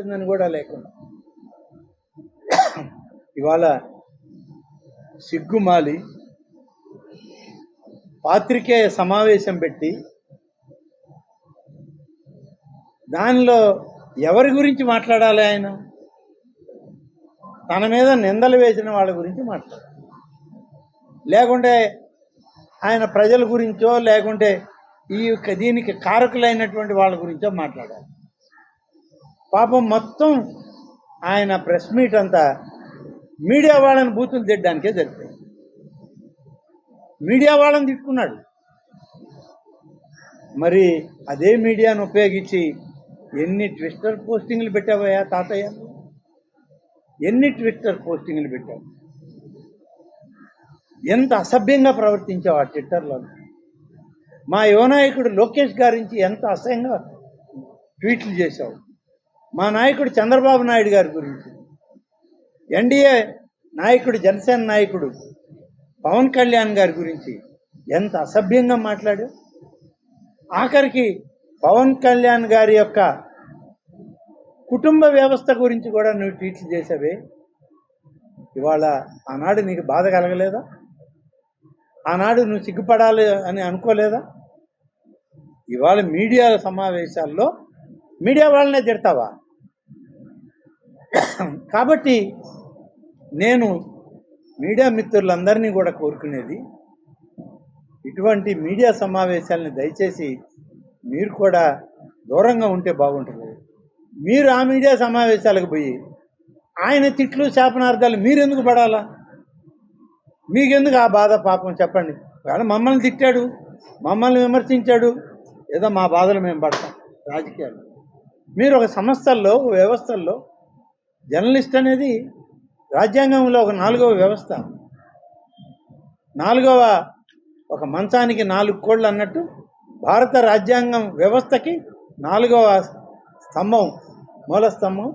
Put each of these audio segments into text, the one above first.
ఉందని కూడా లేకుండా. ఇవాళ సిగ్గుమాలి పాత్రికేయ సమావేశం పెట్టి దానిలో ఎవరి గురించి మాట్లాడాలి ఆయన? తన మీద నిందలు వేసిన వాళ్ళ గురించి మాట్లాడాలి. లేకుంటే ఆయన ప్రజల గురించో లేకుంటే ఈ యొక్క దీనికి కారకులైనటువంటి వాళ్ళ గురించో మాట్లాడాలి. పాపం మొత్తం ఆయన ప్రెస్ మీట్ అంతా మీడియా వాళ్ళని బూతులు తిట్టడానికే జరిపాయి మీడియా వాళ్ళని తిట్టుకున్నాడు. మరి అదే మీడియాను ఉపయోగించి ఎన్ని ట్విట్టర్ పోస్టింగ్లు పెట్టావయ్యా తాతయ్య? ఎన్ని ట్విట్టర్ పోస్టింగ్లు పెట్టావు? ఎంత అసభ్యంగా ప్రవర్తించావు ఆ ట్విట్టర్లో? మా యువనాయకుడు లోకేష్ గారించి ఎంత అసహ్యంగా ట్వీట్లు చేశావు? మా నాయకుడు చంద్రబాబు నాయుడు గారి గురించి. ఎన్డీఏ నాయకుడు జనసేన నాయకుడు పవన్ కళ్యాణ్ గారి గురించి ఎంత అసభ్యంగా మాట్లాడు ఆఖరికి పవన్ కళ్యాణ్ గారి యొక్క కుటుంబ వ్యవస్థ గురించి కూడా నువ్వు ట్వీట్లు చేసావే ఇవాళ ఆనాడు నీకు బాధ కలగలేదా? ఆనాడు నువ్వు సిగ్గుపడాలి అని అనుకోలేదా? ఇవాళ మీడియా సమావేశాల్లో మీడియా వాళ్ళనే తిడతావా? కాబట్టి నేను మీడియా మిత్రులందరినీ కూడా కోరుకునేది ఇటువంటి మీడియా సమావేశాలని దయచేసి మీరు కూడా దూరంగా ఉంటే బాగుంటుంది. మీరు ఆ మీడియా సమావేశాలకు పోయి ఆయన తిట్లు శాపనార్థాలు మీరెందుకు పడాలా? మీకెందుకు ఆ బాధ పాపం చెప్పండి. కానీ మమ్మల్ని తిట్టాడు మమ్మల్ని విమర్శించాడు ఏదో మా బాధలు మేము పడతాం రాజకీయాలు మీరు ఒక సంస్థల్లో వ్యవస్థల్లో జర్నలిస్ట్ అనేది రాజ్యాంగంలో ఒక నాలుగవ వ్యవస్థ. నాలుగవ ఒక మంచానికి నాలుగు కోళ్ళు అన్నట్టు భారత రాజ్యాంగం వ్యవస్థకి నాలుగవ స్తంభం మూల స్తంభం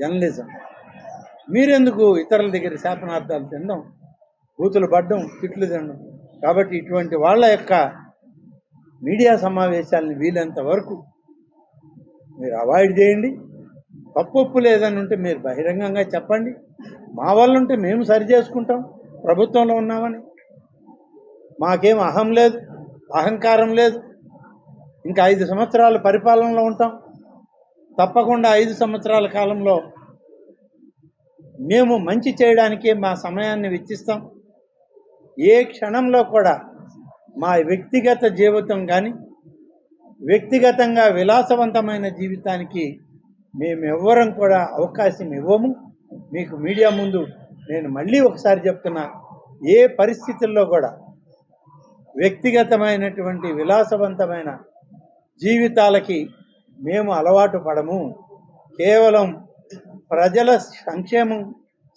జర్నలిజం. మీరెందుకు ఇతరుల దగ్గర శాపనార్థాలు తినడం బూతులు పడ్డం తిట్లు తినడం? కాబట్టి ఇటువంటి వాళ్ళ యొక్క మీడియా సమావేశాలని వీలంత వరకు మీరు అవాయిడ్ చేయండి. తప్పొప్పు లేదని ఉంటే మీరు బహిరంగంగా చెప్పండి. మా వల్ల ఉంటే మేము సరి చేసుకుంటాం. ప్రభుత్వంలో ఉన్నామని. మాకేం అహం లేదు అహంకారం లేదు. ఇంకా ఐదు సంవత్సరాల పరిపాలనలో ఉంటాం. తప్పకుండా ఐదు సంవత్సరాల కాలంలో మేము మంచి చేయడానికే మా సమయాన్ని వెచ్చిస్తాం. ఏ క్షణంలో కూడా మా వ్యక్తిగత జీవితం కానీ వ్యక్తిగతంగా విలాసవంతమైన జీవితానికి మేమెవ్వరం కూడా అవకాశం ఇవ్వము. మీకు మీడియా ముందు నేను మళ్ళీ ఒకసారి చెప్తున్నా ఏ పరిస్థితుల్లో కూడా వ్యక్తిగతమైనటువంటి విలాసవంతమైన జీవితాలకి మేము అలవాటు పడము. కేవలం ప్రజల సంక్షేమం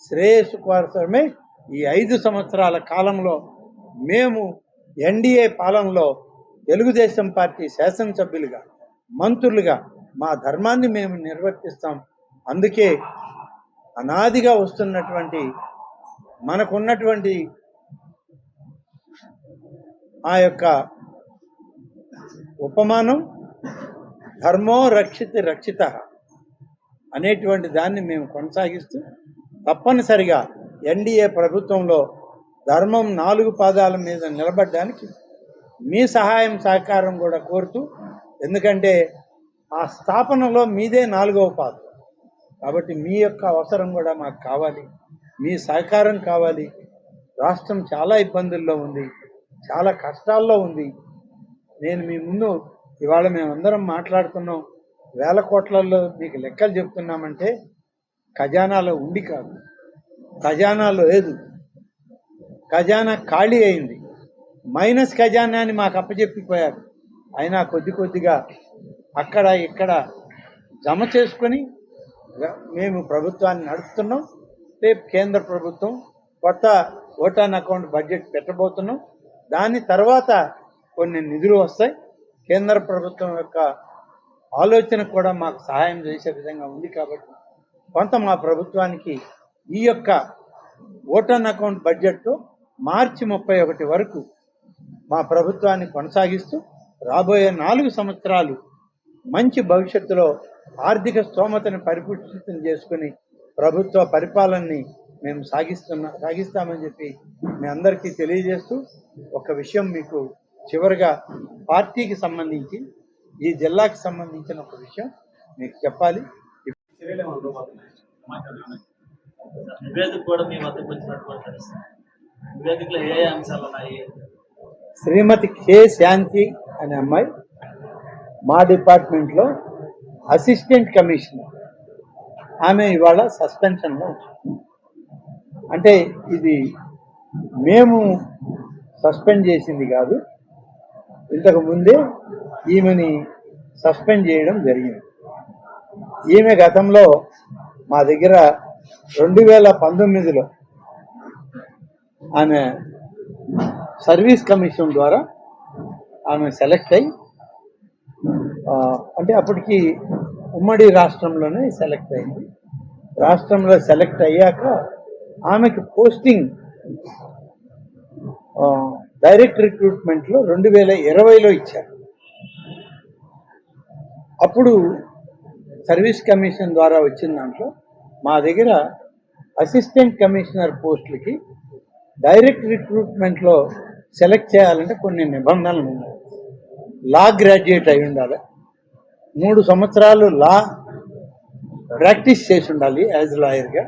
శ్రేయస్సు కోసమే ఈ ఐదు సంవత్సరాల కాలంలో మేము ఎన్డీఏ పాలనలో తెలుగుదేశం పార్టీ శాసనసభ్యులుగా మంత్రులుగా మా ధర్మాన్ని మేము నిర్వర్తిస్తాం. అందుకే అనాదిగా వస్తున్నటువంటి మనకున్నటువంటి ఆ యొక్క ఉపమానం ధర్మో రక్షిత రక్షిత అనేటువంటి దాన్ని మేము కొనసాగిస్తూ తప్పనిసరిగా ఎన్డీఏ ప్రభుత్వంలో ధర్మం నాలుగు పాదాల మీద నిలబడడానికి మీ సహాయం సహకారం కూడా కోరుతూ ఎందుకంటే ఆ స్థాపనలో మీదే నాలుగవ పాత్ర కాబట్టి మీ యొక్క అవసరం కూడా మాకు కావాలి. మీ సహకారం కావాలి. రాష్ట్రం చాలా ఇబ్బందుల్లో ఉంది. చాలా కష్టాల్లో ఉంది. నేను మీ ముందు ఇవాళ మేమందరం మాట్లాడుతున్నాం. వేల కోట్లలో మీకు లెక్కలు చెప్తున్నామంటే ఖజానాలో ఉండి కాదు. ఖజానాలో లేదు. ఖజానా ఖాళీ అయింది. మైనస్ ఖజానా అని మాకు అప్పచెప్పిపోయారు. అయినా కొద్ది కొద్దిగా అక్కడ ఇక్కడ జమ చేసుకొని మేము ప్రభుత్వాన్ని నడుపుతున్నాం. రేపు కేంద్ర ప్రభుత్వం కొత్త ఓటాన్ అకౌంట్ బడ్జెట్ పెట్టబోతున్నాం. దాని తర్వాత కొన్ని నిధులు వస్తాయి. కేంద్ర ప్రభుత్వం యొక్క ఆలోచన కూడా మాకు సహాయం చేసే విధంగా ఉంది కాబట్టి కొంత మా ప్రభుత్వానికి ఈ యొక్క ఓటాన్ అకౌంట్ బడ్జెట్తో మార్చి ముప్పై ఒకటి వరకు మా ప్రభుత్వాన్ని కొనసాగిస్తూ రాబోయే నాలుగు సంవత్సరాలు మంచి భవిష్యత్తులో ఆర్థిక స్తోమతను పరిపుష్టితం చేసుకుని ప్రభుత్వ పరిపాలనని మేము సాగిస్తున్నా సాగిస్తామని చెప్పి మీ అందరికీ తెలియజేస్తూ ఒక విషయం మీకు చివరిగా పార్టీకి సంబంధించి ఈ జిల్లాకి సంబంధించిన ఒక విషయం మీకు చెప్పాలి? నివేదిక కూడా మీ వద్దకు నివేదికలో ఏ అంశాలు ఉన్నాయి శ్రీమతి కె శాంతి అనే అమ్మాయి మా డిపార్ట్మెంట్లో అసిస్టెంట్ కమిషనర్. ఆమె ఇవాళ సస్పెన్షన్లో అంటే ఇది మేము సస్పెండ్ చేసింది కాదు ఇంతకు ముందే ఈమెని సస్పెండ్ చేయడం జరిగింది. ఈమె గతంలో మా దగ్గర రెండు వేల పంతొమ్మిదిలో ఆమె సర్వీస్ కమిషన్ ద్వారా ఆమె సెలెక్ట్ అయి అంటే అప్పటికి ఉమ్మడి రాష్ట్రంలోనే సెలెక్ట్ అయింది. రాష్ట్రంలో సెలెక్ట్ అయ్యాక ఆమెకి పోస్టింగ్ డైరెక్ట్ రిక్రూట్మెంట్లో రెండు వేల ఇరవైలో ఇచ్చారు. అప్పుడు సర్వీస్ కమిషన్ ద్వారా వచ్చిన దాంట్లో మా దగ్గర అసిస్టెంట్ కమిషనర్ పోస్టులకి డైరెక్ట్ రిక్రూట్మెంట్లో సెలెక్ట్ చేయాలంటే కొన్ని నిబంధనలు ఉన్నాయి. లా గ్రాడ్యుయేట్ అయి ఉండాలి. మూడు సంవత్సరాలు లా ప్రాక్టీస్ చేసి ఉండాలి యాజ్ లాయర్గా.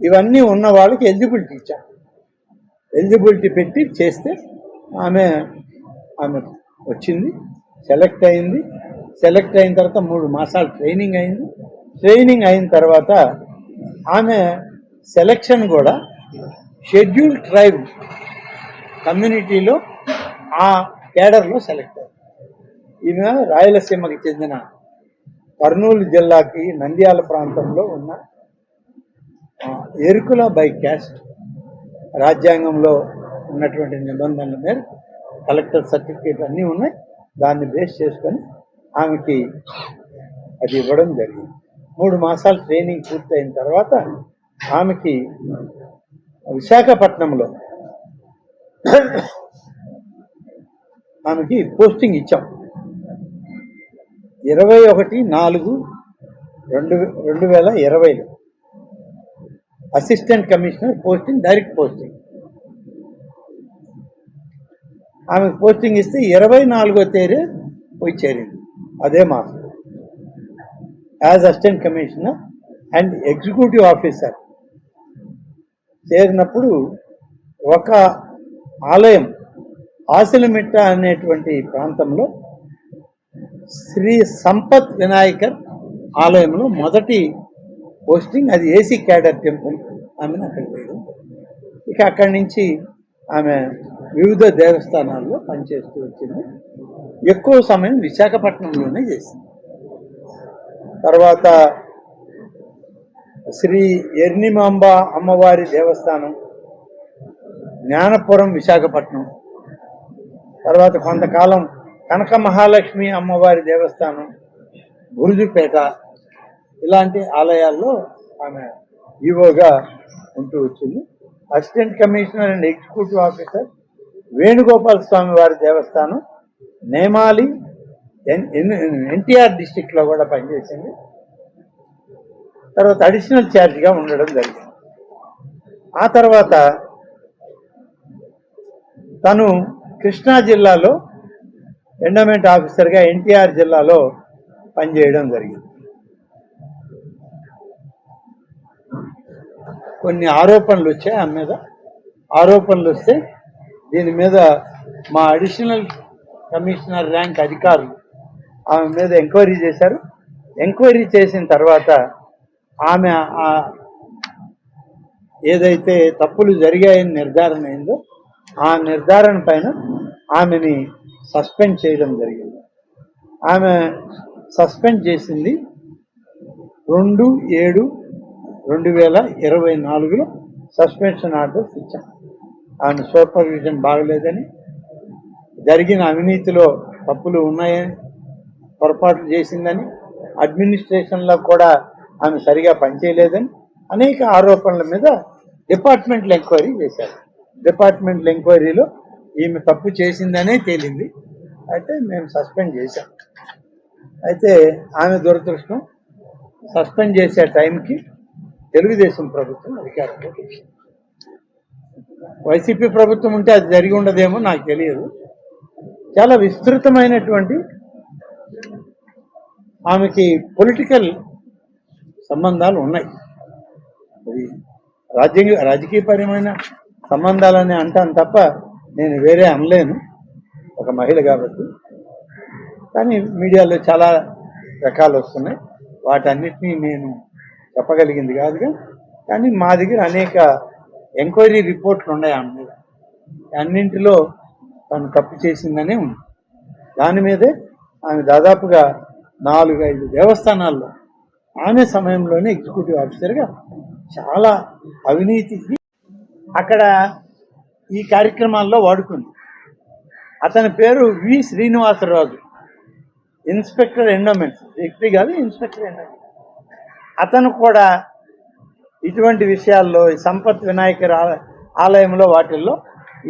ఇవన్నీ ఉన్న వాళ్ళకి ఎలిజిబిలిటీ ఇచ్చాం. ఎలిజిబిలిటీ పెట్టి చేస్తే ఆమె ఆమె వచ్చింది సెలెక్ట్ అయింది. సెలెక్ట్ అయిన తర్వాత మూడు మాసాలు ట్రైనింగ్ అయింది. ట్రైనింగ్ అయిన తర్వాత ఆమె సెలెక్షన్ కూడా షెడ్యూల్ ట్రైబ్ కమ్యూనిటీలో ఆ కేడర్లో సెలెక్ట్ అయింది. ఈమె రాయలసీమకి చెందిన కర్నూలు జిల్లాకి నంద్యాల ప్రాంతంలో ఉన్న ఎరుకుల బై క్యాస్ట్ రాజ్యాంగంలో ఉన్నటువంటి నిబంధనల మేరకు కలెక్టర్ సర్టిఫికేట్ అన్నీ ఉన్నాయి. దాన్ని బేస్ చేసుకొని ఆమెకి అది ఇవ్వడం జరిగింది. మూడు మాసాలు ట్రైనింగ్ పూర్తయిన తర్వాత ఆమెకి విశాఖపట్నంలో ఆమెకి పోస్టింగ్ ఇచ్చాం. ఇరవై ఒకటి నాలుగు రెండు రెండు వేల ఇరవైలో assistant commissioner posting direct posting. ఆమె పోస్టింగ్ ఇస్తే ఇరవై నాలుగో తేదీ పోయి చేరింది. అదే మాసం. As assistant commissioner and executive officer చేరినప్పుడు ఒక ఆలయం ఆసిలమిట్ట అనేటువంటి ప్రాంతంలో శ్రీ సంపత్ వినాయకర్ ఆలయంలో మొదటి పోస్టింగ్ అది ఏసీ క్యాడర్ టెంపుల్. ఆమెను అక్కడికి వేయడం ఇక అక్కడి నుంచి ఆమె వివిధ దేవస్థానాల్లో పనిచేస్తూ వచ్చింది. ఎక్కువ సమయం విశాఖపట్నంలోనే చేసింది. తర్వాత శ్రీ ఎర్నిమాంబ అమ్మవారి దేవస్థానం జ్ఞానపురం విశాఖపట్నం తర్వాత కొంతకాలం కనక మహాలక్ష్మి అమ్మవారి దేవస్థానం గురుజుపేట ఇలాంటి ఆలయాల్లో ఆమె ఈవోగా ఉంటూ వచ్చింది. Assistant commissioner and executive officer Venugopala Swamy వారి దేవస్థానం నేమాలి ఎన్ ఎన్టీఆర్ డిస్టిక్లో కూడా పనిచేసింది. తర్వాత అడిషనల్ ఛార్జ్గా ఉండడం జరిగింది. ఆ తర్వాత తను కృష్ణా జిల్లాలో ఎండోమెంట్ ఆఫీసర్గా ఎన్టీఆర్ జిల్లాలో పనిచేయడం జరిగింది. కొన్ని ఆరోపణలు వచ్చాయి ఆమె మీద. ఆరోపణలు వస్తే దీని మీద మా అడిషనల్ కమిషనర్ ర్యాంక్ అధికారులు ఆమె మీద ఎంక్వైరీ చేశారు. ఎంక్వైరీ చేసిన తర్వాత ఆమె ఏదైతే తప్పులు జరిగాయని నిర్ధారణ అయిందో ఆ నిర్ధారణ పైన ఆమెని సస్పెండ్ చేయడం జరిగింది. ఆమె సస్పెండ్ చేసింది రెండు ఏడు రెండు వేల ఇరవై నాలుగులో సస్పెన్షన్ ఆర్డర్స్ ఇచ్చాం ఆమె సూపర్విజన్ బాగలేదని జరిగిన అవినీతిలో తప్పులు ఉన్నాయని పొరపాట్లు చేసిందని అడ్మినిస్ట్రేషన్లో కూడా ఆమె సరిగా పనిచేయలేదని అనేక ఆరోపణల మీద డిపార్ట్మెంట్ ఎంక్వైరీ చేశారు. డిపార్ట్మెంట్ల ఎంక్వైరీలో ఈమె తప్పు చేసిందనే తేలింది. అయితే మేము సస్పెండ్ చేశాం. అయితే ఆమె దురదృష్టం సస్పెండ్ చేసే టైంకి తెలుగుదేశం ప్రభుత్వం అధికారంలోకి వచ్చింది వైసీపీ ప్రభుత్వం ఉంటే అది జరిగి ఉండదేమో నాకు తెలియదు. చాలా విస్తృతమైనటువంటి ఆమెకి పొలిటికల్ సంబంధాలు ఉన్నాయి. అది రాజ్యాంగ రాజకీయపరమైన సంబంధాలని అంటాను తప్ప నేను వేరే అనలేను ఒక మహిళ కాబట్టి. కానీ మీడియాలో చాలా రకాలు వస్తున్నాయి. వాటన్నిటినీ నేను చెప్పగలిగింది కాదుగా. కానీ మా దగ్గర అనేక ఎంక్వైరీ రిపోర్ట్లు ఉన్నాయి ఆమె మీద. అన్నింటిలో తను తప్పు చేసిందనే ఉంది. దాని మీదే ఆమె దాదాపుగా నాలుగు ఐదు దేవస్థానాల్లో ఆమె సమయంలోనే ఎగ్జిక్యూటివ్ ఆఫీసర్గా చాలా అవినీతికి అక్కడ ఈ కార్యక్రమాల్లో వాడుకుంది. అతని పేరు వి శ్రీనివాసరాజు. Inspector endowments. వ్యక్తి కాదు ఇన్స్పెక్టర్ ఎండోమెంట్స్. అతను కూడా ఇటువంటి విషయాల్లో ఈ సంపత్ వినాయకర్ ఆలయంలో వాటిల్లో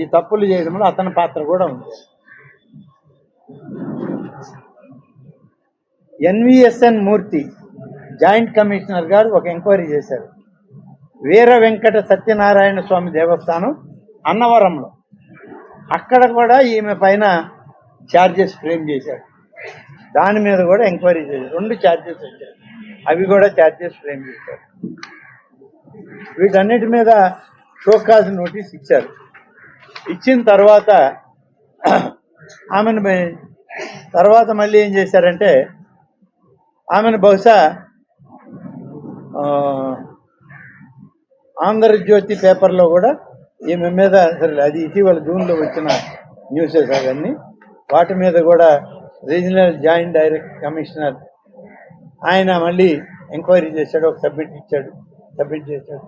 ఈ తప్పులు చేయడంలో అతని పాత్ర కూడా ఉంది. ఎన్విఎస్ఎన్ మూర్తి జాయింట్ కమిషనర్ గారు ఒక ఎంక్వైరీ చేశారు. వీర వెంకట సత్యనారాయణ స్వామి దేవస్థానం అన్నవరంలో. అక్కడ కూడా ఈమె పైన ఛార్జెస్ ఫ్రేమ్ చేశారు దాని మీద కూడా ఎంక్వైరీ చేశారు రెండు ఛార్జెస్ వచ్చాయి. అవి కూడా ఛార్జెస్ ఫ్రేమ్ చేశారు వీటన్నిటి మీద షోకాజ్ నోటీస్ ఇచ్చారు. ఇచ్చిన తర్వాత ఆమెను తర్వాత మళ్ళీ ఏం చేశారంటే ఆమెను బహుశా ఆంధ్రజ్యోతి పేపర్లో కూడా ఈమె మీద అసలు అది ఇటీవల జూన్లో వచ్చిన న్యూసెస్ అవన్నీ. వాటి మీద కూడా రీజనల్ జాయింట్ డైరెక్ట్ కమిషనర్ ఆయన మళ్ళీ ఎంక్వైరీ చేశాడు ఒక సబ్మిట్ ఇచ్చాడు సబ్మిట్ చేశాడు.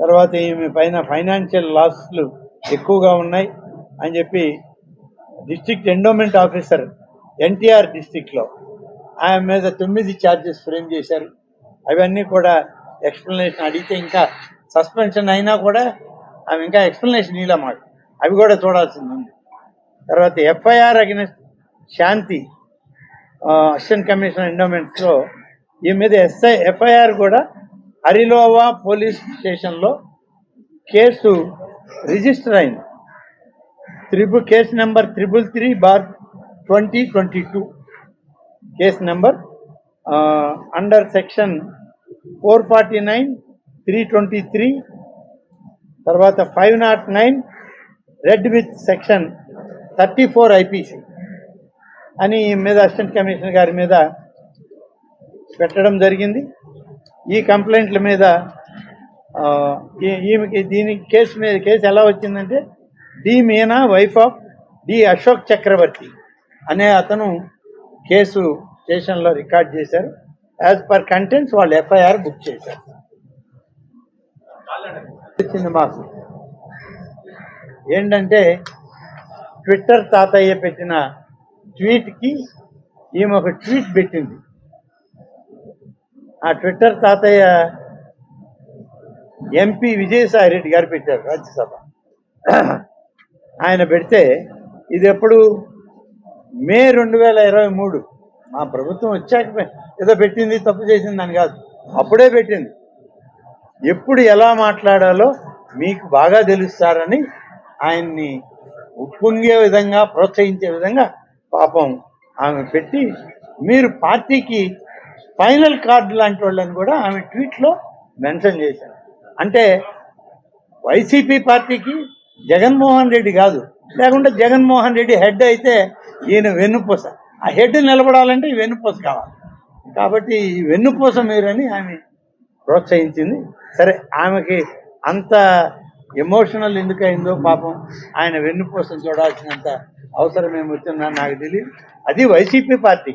తర్వాత ఈమె పైన ఫైనాన్షియల్ లాస్లు ఎక్కువగా ఉన్నాయి అని చెప్పి డిస్ట్రిక్ట్ ఎండోమెంట్ ఆఫీసర్ ఎన్టీఆర్ డిస్టిక్లో ఆయన మీద తొమ్మిది ఛార్జెస్ ఫ్రేమ్ చేశారు. అవన్నీ కూడా ఎక్స్ప్లెనేషన్ అడిగితే ఇంకా సస్పెన్షన్ అయినా కూడా ఆమె ఇంకా ఎక్స్ప్లెనేషన్ ఇలా మాట అవి కూడా చూడాల్సింది. ఉంది తర్వాత FIR against Shanti assistant commissioner ఎండోమెంట్స్లో ఈ మీద ఎస్ఐ ఎఫ్ఐఆర్ కూడా అరిలోవా పోలీస్ స్టేషన్లో కేసు రిజిస్టర్ అయింది. Triple case number triple three bar twenty twenty two case number under section four forty nine three twenty three తర్వాత five naught nine read with section thirty four IPC అని ఈ మీద assistant commissioner గారి మీద పెట్టడం జరిగింది. ఈ కంప్లైంట్ల మీద ఈ- ఈమెకి దీని కేసు మీద కేసు ఎలా వచ్చిందంటే D Meena wife of D Ashok Chakravarthi అనే అతను కేసు స్టేషన్లో రికార్డ్ చేశారు. యాజ్ పర్ కంటెంట్స్ వాళ్ళు ఎఫ్ఐఆర్ బుక్ చేశారు. వచ్చింది మాకు ఏంటంటే ట్విట్టర్ తాతయ్య పెట్టిన ట్వీట్కి ఈమె ఒక ట్వీట్ పెట్టింది. ఆ ట్విట్టర్ తాతయ్య ఎంపీ విజయసాయి రెడ్డి గారు పెట్టారు రాజ్యసభ. ఆయన పెడితే ఇది ఎప్పుడు? మే రెండు వేల ఇరవై మూడు. మా ప్రభుత్వం వచ్చాక ఏదో పెట్టింది తప్పు చేసింది అని కాదు. అప్పుడే పెట్టింది. ఎప్పుడు ఎలా మాట్లాడాలో మీకు బాగా తెలుస్తారని ఆయన్ని ఉప్పొంగే విధంగా ప్రోత్సహించే విధంగా పాపం ఆమె పెట్టి మీరు పార్టీకి ఫైనల్ కార్డు లాంటి వాళ్ళని కూడా ఆమె ట్వీట్లో మెన్షన్ చేశారు. అంటే వైసీపీ పార్టీకి జగన్మోహన్ రెడ్డి కాదు. లేకుంటే జగన్మోహన్ రెడ్డి హెడ్ అయితే ఈయన వెన్నుపూస. ఆ హెడ్ నిలబడాలంటే ఈ వెన్నుపూస కావాలి. కాబట్టి ఈ వెన్నుపూస మీరని ఆమె ప్రోత్సహించింది. సరే ఆమెకి అంత ఎమోషనల్ ఎందుకు అయిందో పాపం ఆయన వెన్నుపోసం చూడాల్సినంత అవసరం ఏమొచ్చిందో నాకు తెలియదు. అది వైసీపీ పార్టీ.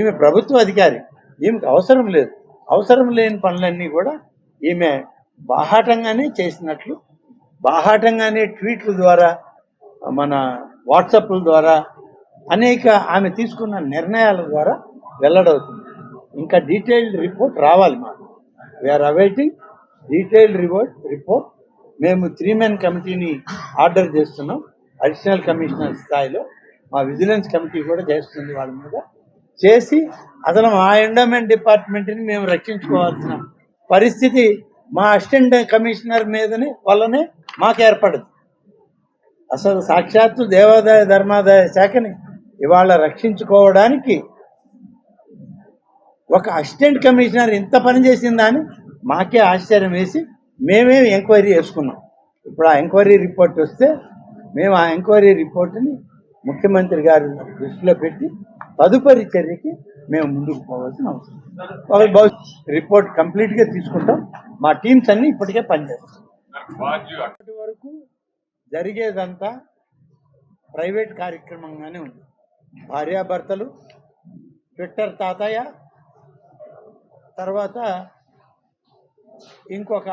ఈమె ప్రభుత్వ అధికారి. ఈమెకు అవసరం లేదు. అవసరం లేని పనులన్నీ కూడా ఈమె బాహాటంగానే చేసినట్లు బాహాటంగానే ట్వీట్ల ద్వారా మన వాట్సాప్ల ద్వారా అనేక ఆమె తీసుకున్న నిర్ణయాల ద్వారా వెల్లడవుతుంది. ఇంకా డీటెయిల్డ్ రిపోర్ట్ రావాలి మాకు. We're awaiting detailed report report మేము త్రీ మెన్ కమిటీని ఆర్డర్ చేస్తున్నాం. అడిషనల్ కమిషనర్ స్థాయిలో మా విజిలెన్స్ కమిటీ కూడా చేస్తుంది వాళ్ళ మీద. చేసి అసలు మా ఎండోమెంట్ డిపార్ట్మెంట్ని మేము రక్షించుకోవాల్సిన పరిస్థితి మా అసిస్టెంట్ కమిషనర్ మీదనే వల్లనే మాకు ఏర్పడదు. అసలు సాక్షాత్తు దేవాదాయ ధర్మాదాయ శాఖని ఇవాళ రక్షించుకోవడానికి ఒక అసిస్టెంట్ కమిషనర్ ఇంత పని చేసిందా అని మాకే ఆశ్చర్యం వేసి మేమే ఎంక్వైరీ చేసుకున్నాం. ఇప్పుడు ఆ ఎంక్వైరీ రిపోర్ట్ వస్తే మేము ఆ ఎంక్వైరీ రిపోర్ట్ని ముఖ్యమంత్రి గారి దృష్టిలో పెట్టి తదుపరి చర్యకి మేము ముందుకు పోవాల్సిన అవసరం భవిష్యత్ రిపోర్ట్ కంప్లీట్గా తీసుకుంటాం. మా టీమ్స్ అన్ని ఇప్పటికే పనిచేస్తాం అప్పటి వరకు జరిగేదంతా ప్రైవేట్ కార్యక్రమంగానే ఉంది. భార్యాభర్తలు ట్విట్టర్ తాతయ్య తర్వాత ఇంకొక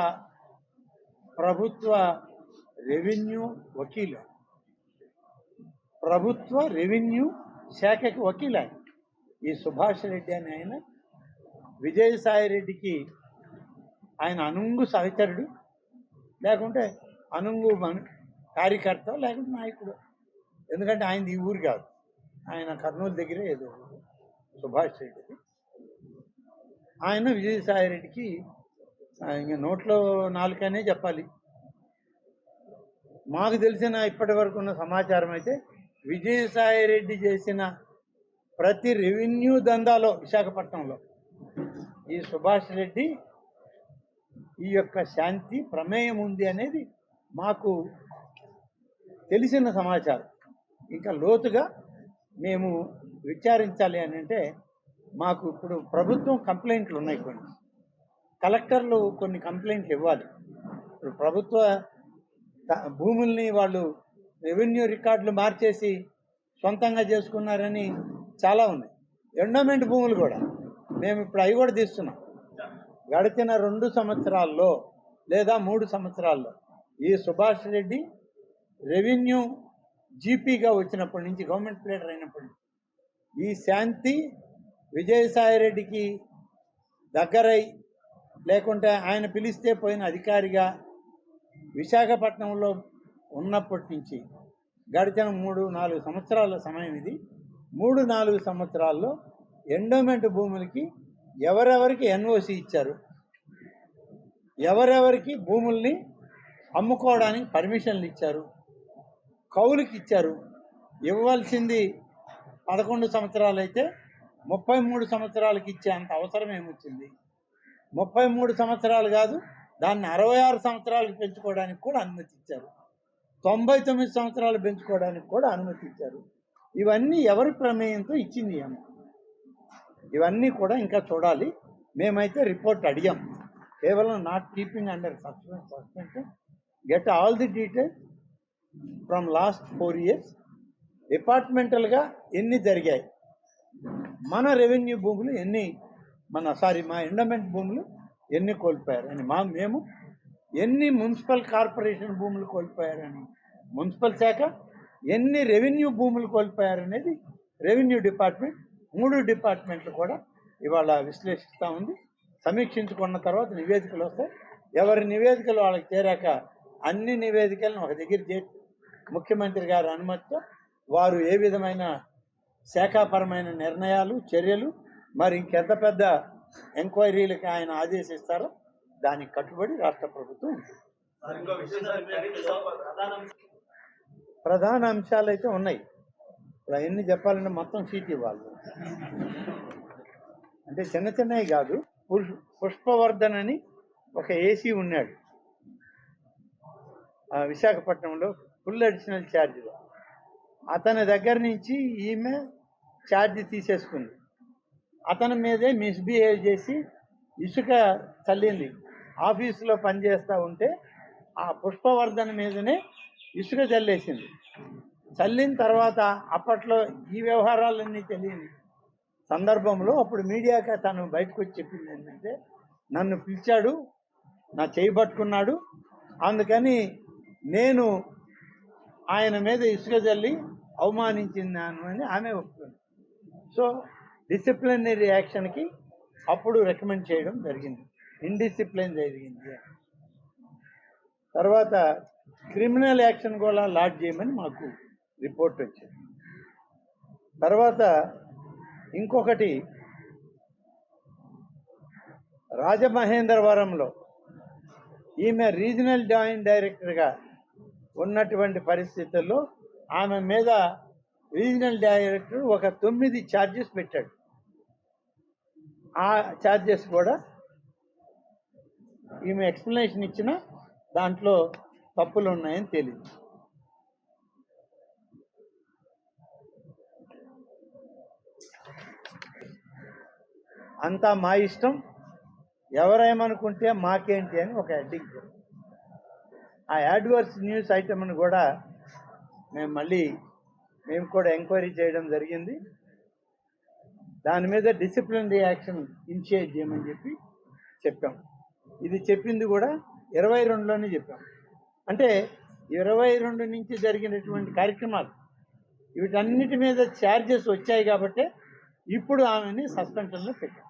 ప్రభుత్వ రెవెన్యూ వకీలు. ప్రభుత్వ రెవెన్యూ శాఖకి వకీలు ఆయన. ఈ సుభాష్ రెడ్డి అని ఆయన విజయసాయి రెడ్డికి ఆయన అనుంగు సహచరుడు లేకుంటే అనుంగు మన కార్యకర్త లేకుంటే నాయకుడు. ఎందుకంటే ఆయనది ఈ ఊరు కాదు. ఆయన కర్నూలు దగ్గరే ఏదో సుభాష్ రెడ్డిది. ఆయన విజయసాయి రెడ్డికి ఇంక నోట్లో నాలుకనే చెప్పాలి. మాకు తెలిసిన ఇప్పటి వరకు ఉన్న సమాచారం అయితే విజయసాయి రెడ్డి చేసిన ప్రతి రెవెన్యూ దందాలో విశాఖపట్నంలో ఈ సుభాష్ రెడ్డి ఈ యొక్క శాంతి ప్రమేయం ఉంది అనేది మాకు తెలిసిన సమాచారం. ఇంకా లోతుగా మేము విచారించాలి అని అంటే మాకు ఇప్పుడు ప్రభుత్వం కంప్లైంట్లు ఉన్నాయి కొన్ని. కలెక్టర్లు కొన్ని కంప్లైంట్లు ఇవ్వాలి. ఇప్పుడు ప్రభుత్వ భూముల్ని వాళ్ళు రెవెన్యూ రికార్డులు మార్చేసి సొంతంగా చేసుకున్నారని చాలా ఉన్నాయి. ఎండోమెంట్ భూములు కూడా మేము ఇప్పుడు అవి కూడా తీస్తున్నాం. గడిచిన రెండు సంవత్సరాల్లో లేదా మూడు సంవత్సరాల్లో ఈ సుభాష్ రెడ్డి రెవెన్యూ జీపీగా వచ్చినప్పటి నుంచి గవర్నమెంట్ ప్లేటర్ అయినప్పటి నుంచి ఈ శాంతి విజయసాయి రెడ్డికి దగ్గరై లేకుంటే ఆయన పిలిస్తే పోయిన అధికారిగా విశాఖపట్నంలో ఉన్నప్పటి నుంచి గడిచిన మూడు నాలుగు సంవత్సరాల సమయం ఇది. మూడు నాలుగు సంవత్సరాల్లో ఎండోమెంట్ భూములకి ఎవరెవరికి ఎన్ఓసి ఇచ్చారు? ఎవరెవరికి భూముల్ని అమ్ముకోవడానికి పర్మిషన్లు ఇచ్చారు? కౌలుకి ఇచ్చారు? ఇవ్వాల్సింది పదకొండు సంవత్సరాలు అయితే ముప్పై మూడు సంవత్సరాలకి ఇచ్చే అంత అవసరం ఏమొచ్చింది? ముప్పై మూడు సంవత్సరాలు కాదు దాన్ని అరవై ఆరు సంవత్సరాలకు పెంచుకోవడానికి కూడా అనుమతి ఇచ్చారు తొంభై తొమ్మిది సంవత్సరాలు పెంచుకోవడానికి కూడా అనుమతి ఇచ్చారు ఇవన్నీ ఎవరి ప్రమేయంతో ఇచ్చింది ఏమో అమ్మ ఇవన్నీ కూడా ఇంకా చూడాలి. మేమైతే రిపోర్ట్ అడిగాం. కేవలం not keeping under suspense suspension get all the details from last four years. డిపార్ట్మెంటల్గా ఎన్ని జరిగాయి? మన రెవెన్యూ భూములు ఎన్ని మన సారీ మా ఎండమెంట్ భూములు ఎన్ని కోల్పోయారు అని మా మేము ఎన్ని మున్సిపల్ కార్పొరేషన్ భూములు కోల్పోయారని మున్సిపల్ శాఖ ఎన్ని రెవెన్యూ భూములు కోల్పోయారనేది రెవెన్యూ డిపార్ట్మెంట్ మూడు డిపార్ట్మెంట్లు కూడా ఇవాళ విశ్లేషిస్తూ ఉంది. సమీక్షించుకున్న తర్వాత నివేదికలు వస్తాయి. ఎవరి నివేదికలు వాళ్ళకి చేరాక అన్ని నివేదికలను ఒక దగ్గర చేర్చి ముఖ్యమంత్రి గారి అనుమతితో వారు ఏ విధమైన శాఖాపరమైన నిర్ణయాలు చర్యలు మరి ఇంకెంత పెద్ద ఎంక్వైరీలకి ఆయన ఆదేశిస్తారో దానికి కట్టుబడి రాష్ట్ర ప్రభుత్వం ఉంటుంది. ప్రధాన అంశాలు అయితే ఉన్నాయి. ఇప్పుడు అవన్నీ చెప్పాలంటే మొత్తం సీట్ ఇవ్వాలి. అంటే చిన్న చిన్నవి కాదు పుష్ పుష్పవర్ధన్ అని ఒక ఏసీ ఉన్నాడు. ఆ విశాఖపట్నంలో ఫుల్ అడిషనల్ ఛార్జ్లో. అతని దగ్గర నుంచి ఈమె ఛార్జ్ తీసేసుకుంది. అతని మీదే మిస్బిహేవ్ చేసి ఇసుక చల్లింది. ఆఫీసులో పనిచేస్తూ ఉంటే ఆ పుష్పవర్ధన మీదనే ఇసుక చల్లేసింది. చల్లిన తర్వాత అప్పట్లో ఈ వ్యవహారాలన్నీ తెలియని సందర్భంలో అప్పుడు మీడియాకి తను బయటకు వచ్చి చెప్పింది ఏంటంటే నన్ను పిలిచాడు నా చేయి పట్టుకున్నాడు. అందుకని నేను ఆయన మీద ఇసుక చల్లి అవమానించిందాను అని ఆమె ఒప్పుకుంది. సో డిసిప్లినరీ యాక్షన్కి అప్పుడు రికమెండ్ చేయడం జరిగింది. ఇన్డిసిప్లిన్ జరిగింది. తర్వాత క్రిమినల్ యాక్షన్ కూడా లాడ్ చేయమని మాకు రిపోర్ట్ వచ్చింది. తర్వాత ఇంకొకటి రాజమహేంద్రవరంలో ఈమె రీజనల్ జాయింట్ డైరెక్టర్గా ఉన్నటువంటి పరిస్థితుల్లో ఆమె మీద రీజనల్ డైరెక్టర్ ఒక తొమ్మిది ఛార్జెస్ పెట్టాడు. ఆ ఛార్జెస్ కూడా ఈమె ఎక్స్ప్లెనేషన్ ఇచ్చిన దాంట్లో తప్పులు ఉన్నాయని తెలియదు అంతా మా ఇష్టం. ఎవరేమనుకుంటే మాకేంటి అని ఒక హెడ్డింగ్ ఆ యాడ్వర్స్ న్యూస్ ఐటమ్ని కూడా మేము మళ్ళీ మేము కూడా ఎంక్వైరీ చేయడం జరిగింది. దాని మీద డిసిప్లిన్ రియాక్షన్ ఇనిషియేట్ చేయమని చెప్పి చెప్పాం. ఇది చెప్పింది కూడా ఇరవై రెండులోనే చెప్పాం. అంటే ఇరవై రెండు నుంచి జరిగినటువంటి కార్యక్రమాలు వీటన్నిటి మీద ఛార్జెస్ వచ్చాయి కాబట్టి ఇప్పుడు ఆమెని సస్పెన్షన్లో పెట్టాం.